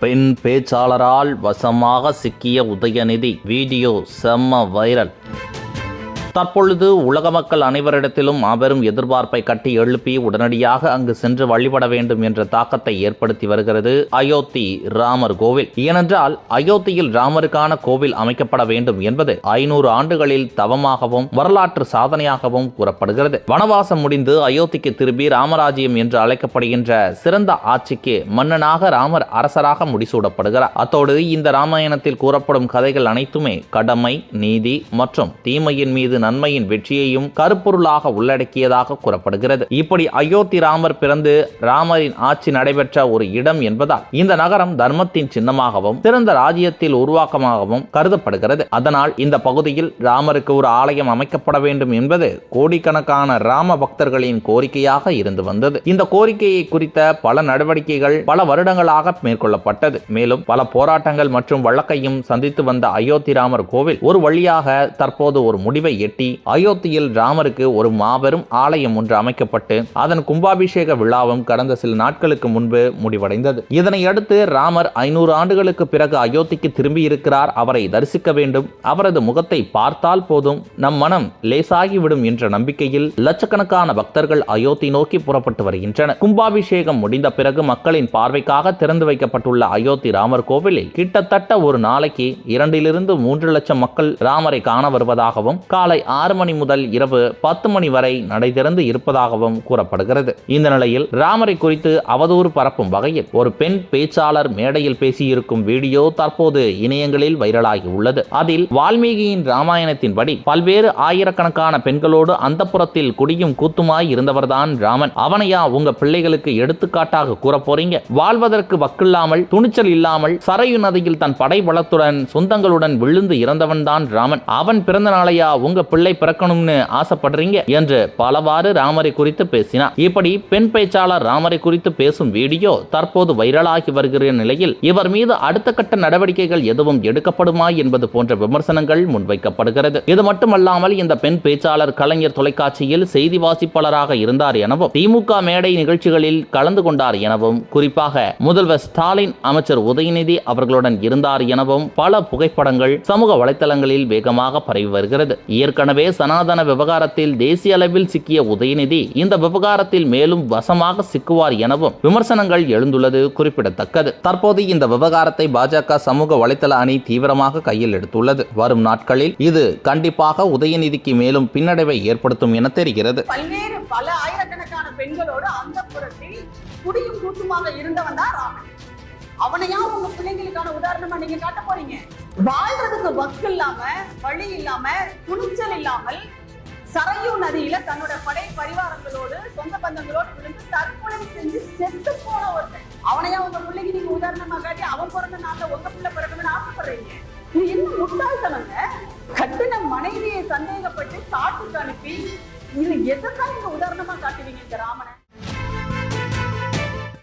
பெண் பேச்சாளரால் வசமாக சிக்கிய உதயநிதி. வீடியோ செம்ம வைரல். தற்பொழுது உலக மக்கள் அனைவரிடத்திலும் மாபெரும் எதிர்பார்ப்பை கட்டி எழுப்பி உடனடியாக அங்கு சென்று வழிபட வேண்டும் என்ற தாக்கத்தை ஏற்படுத்தி வருகிறது அயோத்தி ராமர் கோவில். ஏனென்றால் அயோத்தியில் ராமருக்கான கோவில் அமைக்கப்பட வேண்டும் என்பது ஐநூறு ஆண்டுகளில் தவமாகவும் வரலாற்று சாதனையாகவும் கூறப்படுகிறது. வனவாசம் முடிந்து அயோத்திக்கு திரும்பி ராமராஜ்யம் என்று அழைக்கப்படுகின்ற சிறந்த ஆட்சிக்கு மன்னனாக ராமர் அரசராக முடிசூடப்படுகிறார். அத்தோடு இந்த ராமாயணத்தில் கூறப்படும் கதைகள் அனைத்துமே கடமை நீதி மற்றும் தீமையின் மீது நன்மையின் வெற்றியையும் கருப்பொருளாக உள்ளடக்கியதாக கூறப்படுகிறது. இப்படி அயோத்தி ராமர் பிறந்து ராமரின் ஆட்சி நடைபெற்ற ஒரு இடம் என்பதால் இந்த நகரம் தர்மத்தின் சின்னமாகவும் சிறந்த ராஜ்யத்தில் உருவாக்கமாகவும் கருதப்படுகிறது. அதனால் இந்த பகுதியில் ராமருக்கு ஒரு ஆலயம் அமைக்கப்பட வேண்டும் என்பது கோடிக்கணக்கான ராம பக்தர்களின் கோரிக்கையாக இருந்து வந்தது. இந்த கோரிக்கையை குறித்த பல நடவடிக்கைகள் பல வருடங்களாக மேற்கொள்ளப்பட்டது. மேலும் பல போராட்டங்கள் மற்றும் வழக்கையும் சந்தித்து வந்த அயோத்தி ராமர் கோவில் ஒரு வழியாக தற்போது ஒரு முடிவை எட்டி அயோத்தியில் ராமருக்கு ஒரு மாபெரும் ஆலயம் ஒன்று அமைக்கப்பட்டு அதன் கும்பாபிஷேக விழாவும் கடந்த சில நாட்களுக்கு முன்பு முடிவடைந்தது. இதனை அடுத்து ராமர் ஐநூறு ஆண்டுகளுக்கு பிறகு அயோத்திக்கு திரும்பியிருக்கிறார். அவரை தரிசிக்க வேண்டும். அவரது முகத்தை பார்த்தால் போதும். நம் மனம் லேசாகிவிடும் என்ற நம்பிக்கையில் லட்சக்கணக்கான பக்தர்கள் அயோத்தி நோக்கி புறப்பட்டு வருகின்றனர். கும்பாபிஷேகம் முடிந்த பிறகு மக்களின் பார்வைக்காக திறந்து வைக்கப்பட்டுள்ள அயோத்தி ராமர் கோவிலில் கிட்டத்தட்ட ஒரு நாளைக்கு இரண்டிலிருந்து மூன்று லட்சம் மக்கள் ராமரை காண வருவதாகவும் காலை ஆறு மணி முதல் இரவு பத்து மணி வரை நடை திறந்து இருப்பதாகவும் கூறப்படுகிறது. இந்த நிலையில் ராமரை குறித்து அவதூறு பரப்பும் வகையில் ஒரு பெண் பேச்சாளர் மேடையில் பேசியிருக்கும் வீடியோ தற்போது இணையங்களில் வைரலாகி உள்ளது. அதில் வால்மீகியின் ராமாயணத்தின்படி பல்வேறு ஆயிரக்கணக்கான பெண்களோடு அந்த புறத்தில் குடியும் கூத்துமாய் இருந்தவர்தான் ராமன். அவனையா உங்க பிள்ளைகளுக்கு எடுத்துக்காட்டாக கூற போறீங்க? வாழ்வதற்கு வக்கில்லாமல் துணிச்சல் இல்லாமல் சரையு நதியில் தன் படை பலத்துடன் சொந்தங்களுடன் விழுந்து இறந்தவன் தான் ராமன். அவன் பிறந்த நாளையா உங்க பிள்ளை பிறக்கணும்னு ஆசைப்படுறீங்க என்று பலவாறு ராமரை குறித்து பேசினார். இப்படி பெண் பேச்சாளர் ராமரை குறித்து பேசும் வீடியோ தற்போது வைரலாகி வருகிற நிலையில் இவர் மீது அடுத்த கட்ட நடவடிக்கைகள் எதுவும் எடுக்கப்படுமா என்பது போன்ற விமர்சனங்கள் முன்வைக்கப்படுகிறது. இது மட்டுமல்லாமல் இந்த பெண் பேச்சாளர் கலைஞர் தொலைக்காட்சியில் செய்தி வாசிப்பாளராக இருந்தார் எனவும் திமுக மேடை நிகழ்ச்சிகளில் கலந்து கொண்டார் எனவும் குறிப்பாக முதல்வர் ஸ்டாலின் அமைச்சர் உதயநிதி அவர்களுடன் இருந்தார் எனவும் பல புகைப்படங்கள் சமூக வலைதளங்களில் வேகமாக பரவி வருகிறது. இயற்கை ஏற்கனவே சனாதன விவகாரத்தில் தேசிய அளவில் சிக்கிய உதயநிதி இந்த விவகாரத்தில் மேலும் வசமாக சிக்குவார் எனவும் விமர்சனங்கள் எழுந்துள்ளது குறிப்பிடத்தக்கது. தற்போது இந்த விவகாரத்தை பாஜக சமூக வலைதள அணி தீவிரமாக கையில் எடுத்துள்ளது. வரும் நாட்களில் இது கண்டிப்பாக உதயநிதிக்கு மேலும் பின்னடைவை ஏற்படுத்தும் என தெரிகிறது. பல்வேறு பல ஆயிரக்கணக்கான பெண்களோடு அந்த புறத்தில் குடியும் கூட்டுமாக இருந்தவன் தான் ராமன். அவனையா உங்க பிள்ளைங்களுக்கான உதாரணமா நீங்க காட்ட போறீங்க. வாழ்றதுக்கு வக்கு இல்லாம வழி இல்லாம துணிச்சல் இல்லாமல் சரையூ நதியில தன்னோட படை பரிவாரங்களோடு சொந்த பந்தங்களோடு விழுந்து தற்கொலை செஞ்சு செத்து போன ஒருத்தன். அவனையா உங்க பிள்ளைக்கு நீங்க உதாரணமா காட்டி அவன் பிறந்த நாள்ல உங்க பிள்ளை பிறக்கணும்னு ஆசைப்படுறீங்க? இது என்ன முட்டாள்தனங்க? கட்டின மனைவியை சந்தேகப்பட்டு காட்டுக்கு அனுப்பி இது எதுக்காக நீங்க உதாரணமா காட்டுவீங்க இந்த ராமனை?